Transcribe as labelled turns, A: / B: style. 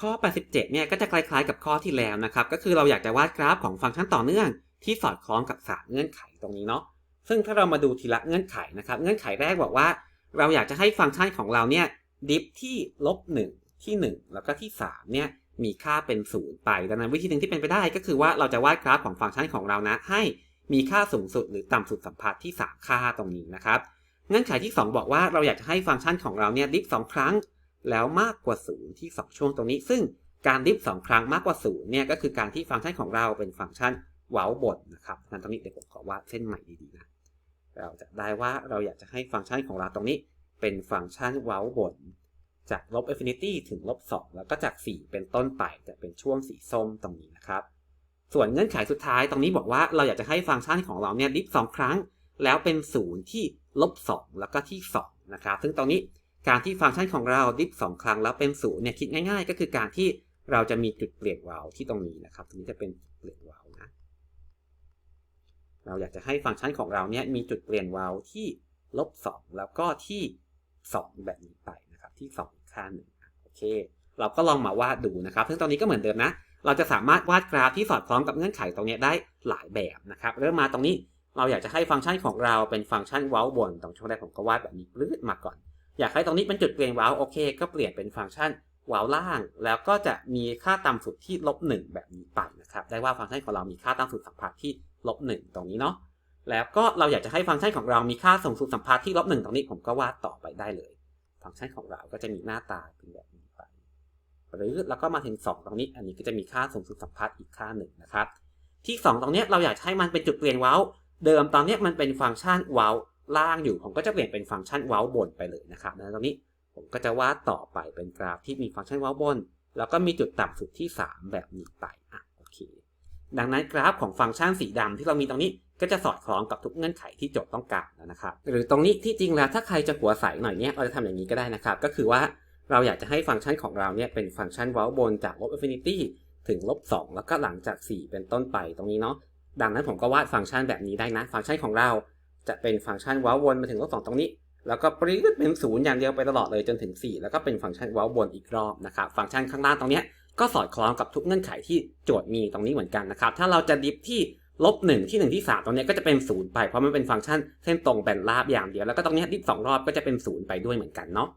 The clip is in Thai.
A: ข้อ 87 เนี่ยก็จะคล้ายๆกับข้อที่แล้วนะครับ ก็คือเราอยากจะวาดกราฟของฟังก์ชันต่อเนื่องที่สอดคล้องกับสามเงื่อนไขตรงนี้เนาะ ซึ่งถ้าเรามาดูทีละเงื่อนไขนะครับ เงื่อนไขแรกบอกว่า เราอยากจะให้ฟังก์ชันของเราเนี่ยดิฟที่ลบ1ที่ 1 แล้วก็ที่3เนี่ยมีค่าเป็นศูนย์ไป ดังนั้นวิธีหนึ่งที่เป็นไปได้ก็คือว่าเราจะวาดกราฟของฟังก์ชันของเรานะ ให้มีค่าสูงสุดหรือต่ำสุดสัมพัทธ์ที่ 3 ค่าตรงนี้นะครับ เงื่อนไขที่ 2 บอกว่าเราอยากจะให้ฟังก์ชันของเราเนี่ยดิฟ2ครั้ง แล้วมากกว่า 0 ที่ 2 ช่วงตรงนี้ ซึ่งการดิฟ2ครั้งมากกว่า 0 เนี่ยก็คือการที่ฟังก์ชันของเราเป็นฟังก์ชันเว้าบนนะครับงั้นตรงนี้เดี๋ยวผมขอวาดเส้นใหม่ดีๆนะ เราจะได้ว่าเราอยากจะให้ฟังก์ชันของเราตรงนี้ เป็นฟังก์ชันเว้าบนจากลบ infinity ถึงลบ2แล้วก็จาก 4 เป็นต้นไปจะเป็นช่วงสีส้มตรงนี้นะครับ ส่วนเงื่อนไขสุดท้ายตรงนี้บอกว่าเราอยากจะให้ฟังก์ชันของเราเนี่ยดิฟ2ครั้ง แล้วเป็น 0 ที่ลบ2แล้วก็ที่2นะครับ ซึ่งตรงนี้ การที่ฟังก์ชันของเราดิฟ2ครั้งแล้วเป็น0เนี่ยคิดง่าย ๆ ก็คือการที่เราจะมีจุดเปลี่ยนวาลที่ตรงนี้นะครับตรงนี้จะเป็นจุดเปลี่ยนวาลนะ เราอยากจะให้ฟังก์ชันของเราเนี่ยมีจุดเปลี่ยนวาลที่ลบ2แล้วก็ที่ 2 แบบนี้ไปนะครับที่2อีกค่าหนึ่งโอเค เราก็ลองมาวาดดูนะครับ ซึ่งตอนนี้ก็เหมือนเดิมนะ เราจะสามารถวาดกราฟที่สอดคล้องกับเงื่อนไขตรงนี้ได้หลายแบบนะครับ เริ่มมาตรงนี้เราอยากจะให้ฟังก์ชันของเราเป็นฟังก์ชันเว้าบนตรงช่วงแรกผมก็วาดแบบนี้ปลื้ดมาก่อน อยากให้ตรงนี้เป็นจุดเปลี่ยนว้าวโอเค ก็เปลี่ยนเป็นฟังก์ชันว้าวล่าง แล้วก็จะมีค่าต่ำสุดที่ลบหนึ่งแบบนี้ไปนะครับ ได้ว่าฟังก์ชันของเรามีค่าต่ำสุดสัมพัทธ์ที่ลบหนึ่งตรงนี้เนาะแล้วก็เราอยากจะให้ฟังก์ชันของเรามีค่าสูงสุดสัมพัทธ์ที่ลบหนึ่งตรงนี้ผมก็วาดต่อไปได้เลย ฟังก์ชันของเราก็จะมีหน้าตาเป็นแบบนี้ไปหรือแล้วก็มาถึง 2 ตรงนี้ อันนี้ก็จะมีค่าสูงสุดสัมพัทธ์อีกค่าหนึ่งนะครับ ที่ 2 ตรงนี้เราอยากให้มันเป็นจุดเปลี่ยนว้าวเดิมตอนนี้มันเป็นฟังก์ชันว้า ล่างอยู่ผมก็จะเปลี่ยนเป็นฟังก์ชันเว้าบนไปเลยนะครับแล้วตรงนี้ผมก็จะวาดต่อไปเป็นกราฟที่มีฟังก์ชันเว้าบน แล้วก็มีจุดต่ำสุดที่ 3 แบบนี้ไปอะโอเคดังนั้นกราฟของฟังก์ชันสีดำที่เรามีตรงนี้ก็จะสอดคล้องกับทุกเงื่อนไขที่โจทย์ต้องการนะครับ หรือตรงนี้ที่จริงแล้วถ้าใครจะหัวใสหน่อยเนี้ยเราจะทำอย่างนี้ก็ได้นะครับ ก็คือว่าเราอยากจะให้ฟังก์ชันของเราเนี่ยเป็นฟังก์ชันเว้าบนจากลบ infinity ถึงลบ2แล้วก็หลังจาก 4 เป็นต้นไปตรงนี้เนาะดังนั้นผมก็วาดฟังก์ชันแบบนี้ได้นะ ฟังก์ชันของเรา จะเป็นฟังก์ชันว้าวนมาถึงลบสองตรงนี้ แล้วก็ปริ้นเป็นศูนย์อย่างเดียวไปตลอดเลยจนถึง 4 แล้วก็เป็นฟังก์ชันว้าวนอีกรอบนะครับ ฟังก์ชันข้างล่างตรงนี้ก็สอดคล้องกับทุกเงื่อนไขที่โจทย์มีตรงนี้เหมือนกันนะครับ ถ้าเราจะดิฟที่ลบหนึ่งที่หนึ่งที่สามตรงนี้ก็จะเป็นศูนย์ไปเพราะมันเป็นฟังก์ชันเส้นตรงแบนราบอย่างเดียวแล้วก็ตรงนี้ดิฟสองรอบก็จะเป็นศูนย์ไปด้วยเหมือนกันเนาะ